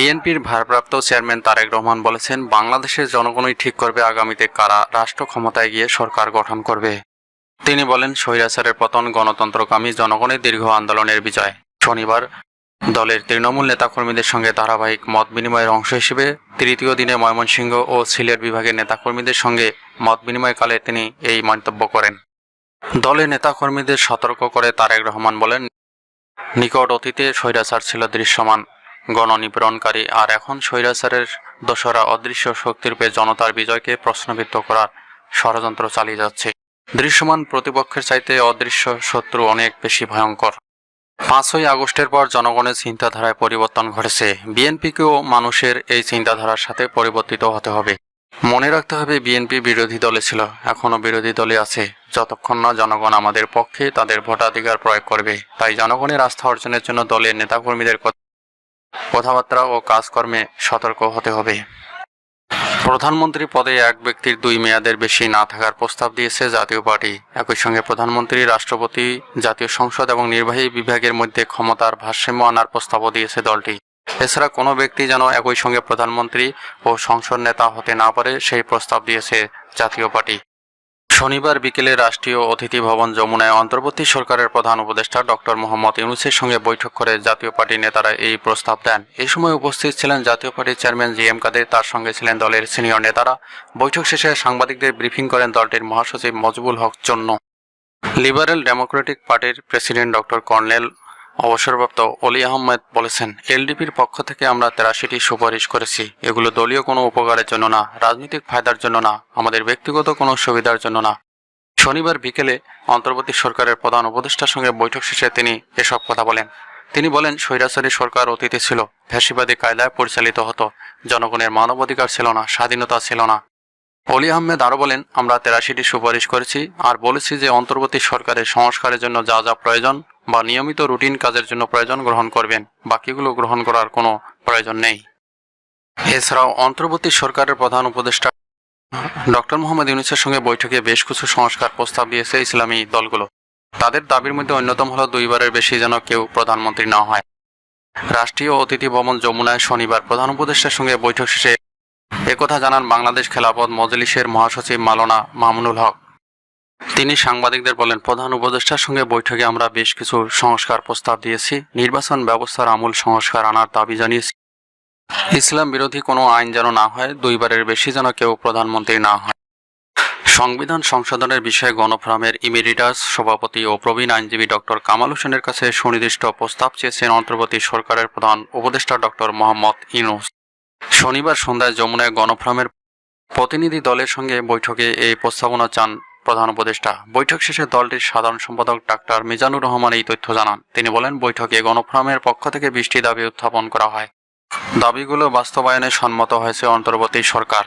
বিএনপির ভারপ্রাপ্ত চেয়ারম্যান তারেক রহমান বলেছেন, বাংলাদেশের জনগণই ঠিক করবে আগামীতে কারা রাষ্ট্র ক্ষমতায় গিয়ে সরকার গঠন করবে। তিনি বলেন, স্বৈরাচারের পতন গণতন্ত্রকামী জনগণের দীর্ঘ আন্দোলনের বিজয়। শনিবার দলের তৃণমূল নেতাকর্মীদের সঙ্গে ধারাবাহিক মত বিনিময়ের অংশ হিসেবে তৃতীয় দিনে ময়মনসিংহ ও সিলেট বিভাগের নেতাকর্মীদের সঙ্গে মত বিনিময়কালে তিনি এই মন্তব্য করেন। দলের নেতাকর্মীদের সতর্ক করে তারেক রহমান বলেন, নিকট অতীতে স্বৈরাচার ছিল দৃশ্যমান। গণনিপীড়নকারী আর এখন স্বৈরাচারের দোসরা অদৃশ্য শক্তিরূপে জনতার বিজয়কে প্রশ্নবিদ্ধ করার ষড়যন্ত্র চালিয়ে যাচ্ছে। দৃশ্যমান প্রতিপক্ষের চাইতে অদৃশ্য শত্রু অনেক বেশি ভয়ঙ্কর। পাঁচই আগস্টের পর জনগণের চিন্তাধারায় পরিবর্তন ঘটেছে। বিএনপিকেও মানুষের এই চিন্তাধারার সাথে পরিবর্তিত হতে হবে। মনে রাখতে হবে বিএনপি বিরোধী দলে ছিল এখনও বিরোধী দলে আছে। যতক্ষণ না জনগণ আমাদের পক্ষে তাদের ভোটাধিকার প্রয়োগ করবে, তাই জনগণের আস্থা অর্জনের জন্য দলের নেতাকর্মীদের কথাবার্তা ও কাজকর্মে সতর্ক হতে হবে। প্রধানমন্ত্রী পদে এক ব্যক্তির দুই মেয়াদের বেশি না থাকার প্রস্তাব দিয়েছে জাতীয় পার্টি। একই সঙ্গে প্রধানমন্ত্রী, রাষ্ট্রপতি, জাতীয় সংসদ এবং নির্বাহী বিভাগের মধ্যে ক্ষমতার ভারসাম্য আনার প্রস্তাবও দিয়েছে দলটি। এছাড়া কোনো ব্যক্তি যেন একই সঙ্গে প্রধানমন্ত্রী ও সংসদ নেতা হতে না পারে, সেই প্রস্তাব দিয়েছে জাতীয় পার্টি। শনিবার বিকেলে রাষ্ট্রীয় অতিথি ভবন যমুনায় অন্তর্বর্তী সরকারের প্রধান উপদেষ্টা ডক্টর মোহাম্মদ ইউনুসের সঙ্গে বৈঠক করে জাতীয় পার্টির নেতারা এই প্রস্তাব দেন। এ সময় উপস্থিত ছিলেন জাতীয় পার্টির চেয়ারম্যান জি এম কাদের, তার সঙ্গে ছিলেন দলের সিনিয়র নেতারা। বৈঠক শেষে সাংবাদিকদের ব্রিফিং করেন দলটির মহাসচিব মজবুল হক চন্ন লিবারেল ডেমোক্রেটিক পার্টির প্রেসিডেন্ট ডক্টর কর্নেল অবসরপ্রাপ্ত অলি আহমেদ বলেছেন, এলডিপির পক্ষ থেকে আমরা তেরাশিটি সুপারিশ করেছি। এগুলো দলীয় কোনো উপকারের জন্য না, রাজনৈতিক ফায়দার জন্য না, আমাদের ব্যক্তিগত কোনো সুবিধার জন্য না। শনিবার বিকেলে অন্তর্বর্তী সরকারের প্রধান উপদেষ্টার সঙ্গে বৈঠক শেষে তিনি এসব কথা বলেন। তিনি বলেন, স্বৈরাচারী সরকার অতীতে ছিল, ফ্যাসিবাদী কায়দায় পরিচালিত হতো, জনগণের মানবাধিকার ছিল না, স্বাধীনতা ছিল না। অলি আহমেদ আরও বলেন, আমরা তেরাশিটি সুপারিশ করেছি আর বলেছি যে অন্তর্বর্তী সরকারের সংস্কারের জন্য যা যা প্রয়োজন বা নিয়মিত রুটিন কাজের জন্য প্রয়োজন গ্রহণ করবেন, বাকিগুলো গ্রহণ করার কোনো প্রয়োজন নেই। এছাড়াও অন্তর্বর্তী সরকারের প্রধান উপদেষ্টা ডক্টর মোহাম্মদ ইউনুসের সঙ্গে বৈঠকে বেশ কিছু সংস্কার প্রস্তাব দিয়েছে ইসলামী দলগুলো। তাদের দাবির মধ্যে অন্যতম হলো দুইবারের বেশি যেন কেউ প্রধানমন্ত্রী না হয়। রাষ্ট্রীয় অতিথি ভবন যমুনায় শনিবার প্রধান উপদেষ্টার সঙ্গে বৈঠক শেষে একথা জানান বাংলাদেশ খেলাপথ মজলিসের মহাসচিব মালনা মামুনুল হক। তিনি সাংবাদিকদের বলেন, প্রধান উপদেষ্টার সঙ্গে বৈঠকে আমরা বেশ কিছু সংস্কার প্রস্তাব দিয়েছি, নির্বাচন ব্যবস্থার আমূল সংস্কার আনার দাবি জানিয়েছি। ইসলাম বিরোধী কোনো আইন যেন না হয়, দুইবারের বেশি যেন কেউ প্রধানমন্ত্রী না হয়। সংবিধান সংশোধনের বিষয়ে গণফোরামের ইমিরিটাস সভাপতি ও প্রবীণ আইনজীবী ডক্টর কামাল হোসেনের কাছে সুনির্দিষ্ট প্রস্তাব চেয়েছেন অন্তর্বর্তী সরকারের প্রধান উপদেষ্টা ডক্টর মোহাম্মদ ইনুস শনিবার সন্ধ্যায় যমুনায় গণফ্রামের প্রতিনিধি দলের সঙ্গে বৈঠকে এই প্রস্তাবনা চান প্রধান উপদেষ্টা। বৈঠক শেষে দলটির সাধারণ সম্পাদক ডাক্তার মিজানুর রহমান এই তথ্য জানান। তিনি বলেন, বৈঠকে গণফোরামের পক্ষ থেকে বৃষ্টি দাবি উত্থাপন করা হয়। দাবিগুলো বাস্তবায়নে সম্মত হয়েছে অন্তর্বর্তী সরকার।